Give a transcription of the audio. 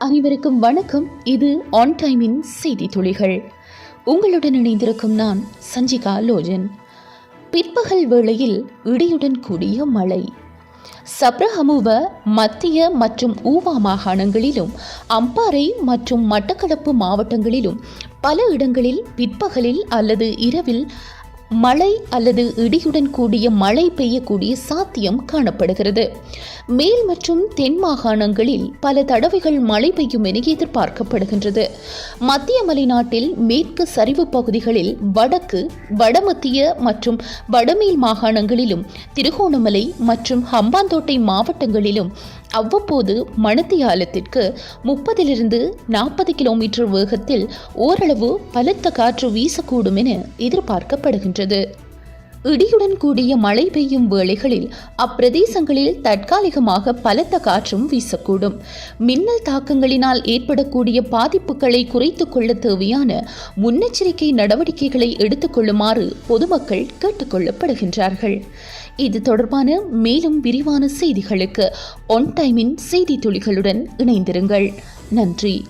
அனைவருக்கும் வணக்கம். இது ஆன் டைமின் செய்தி துளிகள். உங்களுடன் இணைந்திருக்கும் நான் சஞ்சிகா லோஜன். பிற்பகல் வேளையில் இடியுடன் கூடிய மழை. சப்ரஹமுவ மத்திய மற்றும் ஊவா மாகாணங்களிலும் அம்பாறை மற்றும் மட்டக்களப்பு மாவட்டங்களிலும் பல இடங்களில் பிற்பகலில் அல்லது இரவில் மழை அல்லது இடியுடன் கூடிய மழை பெய்யக்கூடிய சாத்தியம் காணப்படுகிறது. மேல் மற்றும் தென் மாகாணங்களில் பல தடவைகள் மழை பெய்யும் என எதிர்பார்க்கப்படுகின்றது. மத்திய மலைநாட்டில் மேற்கு சரிவு பகுதிகளில் வடக்கு வடமத்திய மற்றும் வடமேல் மாகாணங்களிலும் திருகோணமலை மற்றும் ஹம்பாந்தோட்டை மாவட்டங்களிலும் அவ்வப்போது மணத்தியாலத்திற்கு முப்பதிலிருந்து நாற்பது கிலோமீட்டர் வேகத்தில் ஓரளவு பலத்த காற்று வீசக்கூடும் என எதிர்பார்க்கப்படுகின்றது. இடியுடன் கூடிய மழை பெய்யும் வேளைகளில் அப்பிரதேசங்களில் தற்காலிகமாக பலத்த காற்றும் வீசக்கூடும். மின்னல் தாக்கங்களினால் ஏற்படக்கூடிய பாதிப்புகளை குறைத்துக் கொள்ள தேவையான முன்னெச்சரிக்கை நடவடிக்கைகளை எடுத்துக்கொள்ளுமாறு பொதுமக்கள் கேட்டுக்கொள்ளப்படுகின்றார்கள் இது தொடர்பான மேலும் விரிவான செய்திகளுக்கு ஒன் டைமின் செய்தி துளிகளுடன் இணைந்திருங்கள். நன்றி.